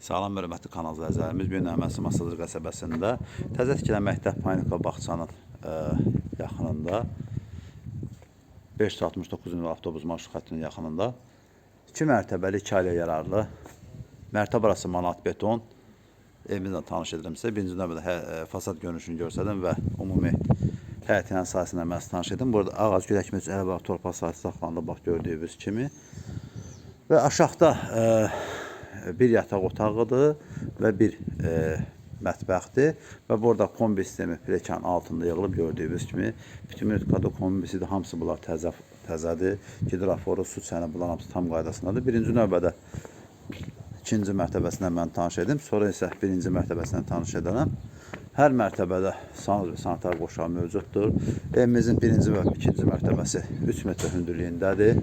Salam hörmətli kanal izləyicilərimiz. Bu gün Əməsi Masadır qəsəbəsində təzə tikilən məktəb Panika bağçanın ə, yaxınında 569 nömrə avtobus marşrut xəttinin yaxınında 2 mərtəbəli 2 ailə yararlı mərtəbə arası manat beton evimizlə tanış edirəm sizə. Birinci növbədə ə, fasad görünüşünü göstərdim və ümumi həyətin mən sizə tanış edim. Burada ağac güləkməz əl bax torpaq sahəsi saxlandı bax gördüyünüz kimi. Və aşağıda e, bir yataq otağıdır və bir e, mətbəxdir və burada kombi sistemi plekanın altında yığılıb gördüyünüz kimi kadro kombisidir. Hamısı bunlar təzə təzədir. Gidroforu, su çəni bunlar hamısı tam qaydasındadır. Birinci növbədə ikinci mərtəbəsindən mən tanış edim. Sonra isə birinci mərtəbəsindən tanış edərəm. Hər mərtəbədə sanat və sanitar qoşağı mövcuddur. Evimizin birinci və ikinci mərtəbəsi 3 metr hündürlüyündədir.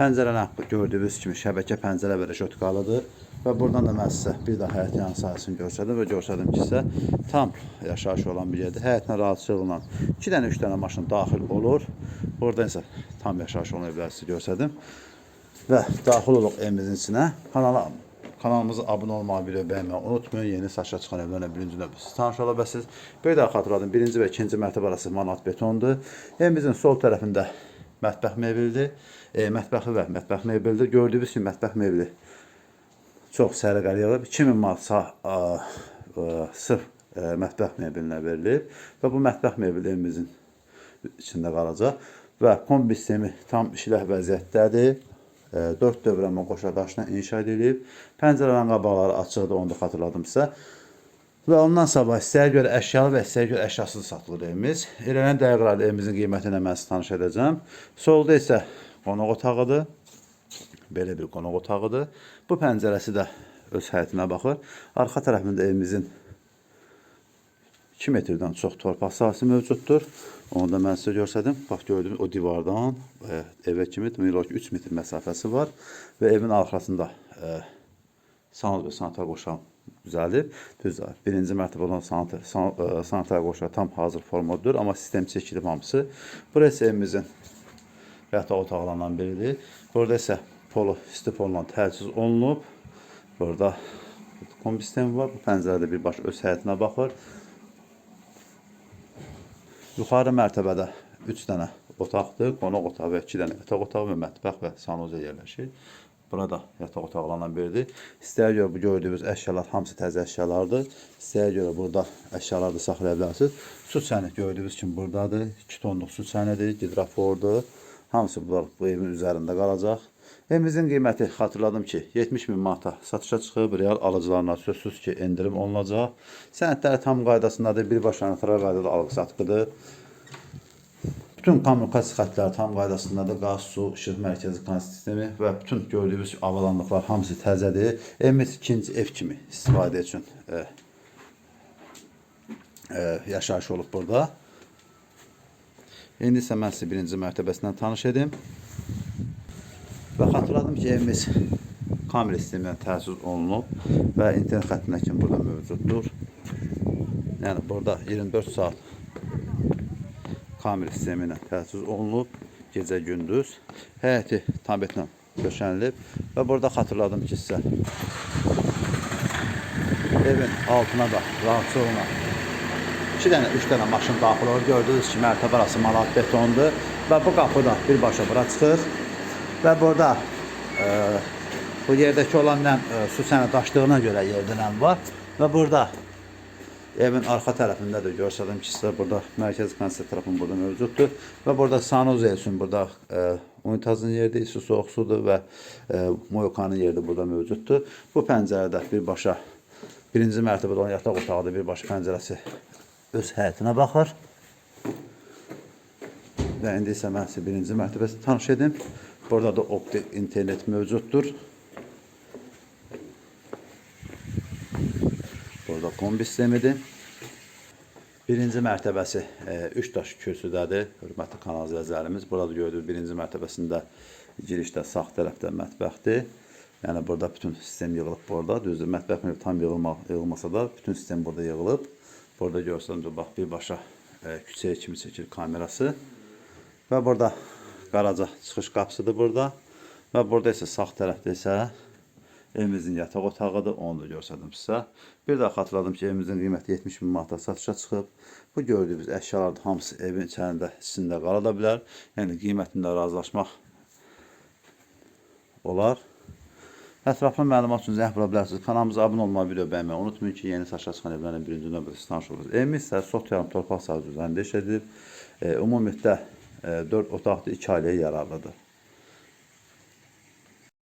Pəncərələr gördüyünüz kimi şəbəkə pəncərə və rəşotkalıdır. Və buradan da mən sizə bir daha həyət yan sahəsini göstərdim və göstərdim ki, sizə tam yaşayış olan bir yerdir. Həyətinə rahatçılıqla 2 dənə, 3 dənə maşın daxil olur. Burada isə tam yaşayış olan evləri sizə göstərdim. Və daxil oluq evimizin içinə. Kanala kanalımıza abunə olmağı, video bəyənməyi unutmayın. Yeni saçla çıxan evlərlə birinci növbə siz tanış ola bilirsiniz. Bir daha xatırladım. Birinci və ikinci mərtəbə arası manat betondur. Evimizin sol tərəfində mətbəx mebelidir. E, mətbəxi və mətbəx mebelidir. Gördüyünüz kimi mətbəx mebeli çox səliqəli yığılıb. 2000 manat a, sırf e, mətbəx mebelinə verilib və bu mətbəx mebeli evimizin içində qalacaq və kombi sistemi tam işləh vəziyyətdədir. E, 4 dövrəmə qoşa daşla inşa edilib. Pəncərələrin qabaqları açıqdır, onu da xatırladım sizə. Və ondan sabah istəyə görə əşyalı və istəyə görə əşyasız satılır evimiz. Elənən dəqiqələrdə evimizin qiyməti ilə mən sizə tanış edəcəm. Solda isə qonaq otağıdır. Belə bir qonaq otağıdır. Bu pəncərəsi də öz həyətinə baxır. Arxa tərəfində evimizin 2 metrdən çox torpaq sahəsi mövcuddur. Onu da mən sizə göstərdim. Bax gördüyünüz o divardan e, evə kimi demək olar ki 3 metr məsafəsi var və evin arxasında e, sanat və sanitar qoşan düzəlib. Düzdür. Birinci mərtəbə olan sanitar, san, e, sanitar qoşağı tam hazır formadır, amma sistem çəkilib hamısı. Burası evimizin yataq otaqlarından biridir. Burada isə polo stifonla təchiz olunub. Burada kombi sistemi var. Bu pəncərədə birbaşa öz həyətinə baxır. Yuxarı mərtəbədə 3 dənə otaqdır. Qonaq otağı və 2 dənə yataq otağı və mətbəx və sanuza yerləşir. Burada yataq otaqlarından biridir. İstəyə görə bu gördüyünüz əşyalar hamısı təzə əşyalardır. İstəyə görə burada əşyaları da saxlaya bilərsiniz. Su çəni gördüyünüz kimi buradadır. 2 tonluq su çənidir, gidrofordur. Hamısı bu, bu evin üzərində qalacaq. Evimizin qiyməti xatırladım ki 70 min manata satışa çıxıb. Real alıcılarına sözsüz ki endirim olunacaq. Sənədləri tam qaydasındadır. Birbaşa notarial qaydada alıq-satqıdır. Bütün kommunikasiya xətləri tam qaydasındadır. Qaz, su, işıq mərkəzi kan sistemi və bütün gördüyünüz avadanlıqlar hamısı təzədir. Evimiz ikinci ev kimi istifadə üçün e, e, yaşayış olub burada. İndi isə mən sizə birinci mərtəbəsindən tanış edim. Və xatırladım ki, evimiz kamera sistemindən təsis olunub və internet xəttinə kimi burada mövcuddur. Yəni burada 24 saat kamera sistemi ilə təsis olunub gecə gündüz. Həyəti tabletlə döşənilib və burada xatırladım ki, sizə evin altına da rahatçılığına 2 dənə, 3 dənə maşın daxil olur. Gördüyünüz kimi mərtəbə arası manat betondur və bu qapı da birbaşa bura çıxır. Və burada e, bu yerdəki olan nəm e, su səni daşdığına görə yerdə var. Və burada evin arxa tərəfində də göstərdim ki, sizə burada mərkəzi konser tərəfin burada mövcuddur. Və burada sanuzel üçün burada e, unitazın yeri, su soğuk sudur və e, moyokanın yeri burada mövcuddur. Bu pəncərədə birbaşa birinci mərtəbədə olan yataq otağıdır, birbaşa pəncərəsi öz həyətinə baxır. Və indi isə mən sizə birinci mərtəbəsi tanış edim. Burada da optik internet mövcuddur. Burada kombi sistemidir. Birinci mərtəbəsi 3 e, daş kürsüdədir. Hörmətli kanal izləyicilərimiz. Burada gördüyünüz birinci mərtəbəsində girişdə sağ tərəfdə mətbəxdir. Yəni burada bütün sistem yığılıb burada. Düzdür, mətbəx tam yığılma, yığılmasa da bütün sistem burada yığılıb. Burada görsəniz bax birbaşa e, küçəyə kimi çəkir kamerası. Və burada qaraca çıxış qapısıdır burada. Və burada isə sağ tərəfdə isə Evimizin yataq otağıdır, onu da göstərdim sizə. Bir də xatırladım ki, evimizin qiyməti 70 min manata satışa çıxıb. Bu gördüyünüz əşyalar da hamısı evin içərisində, içində qala da bilər. Yəni qiymətində razılaşmaq olar. Ətraflı məlumat üçün zəng vura bilərsiniz. Kanalımıza abunə olmağı, video bəyənməyi unutmayın ki, yeni saçlar çıxan evlərin birinci növbədə siz tanış olursunuz. Evimiz isə sot yarım torpaq sahəsi üzərində işlədilir. E, ümumilikdə e, 4 otaqlı 2 ailəyə yararlıdır.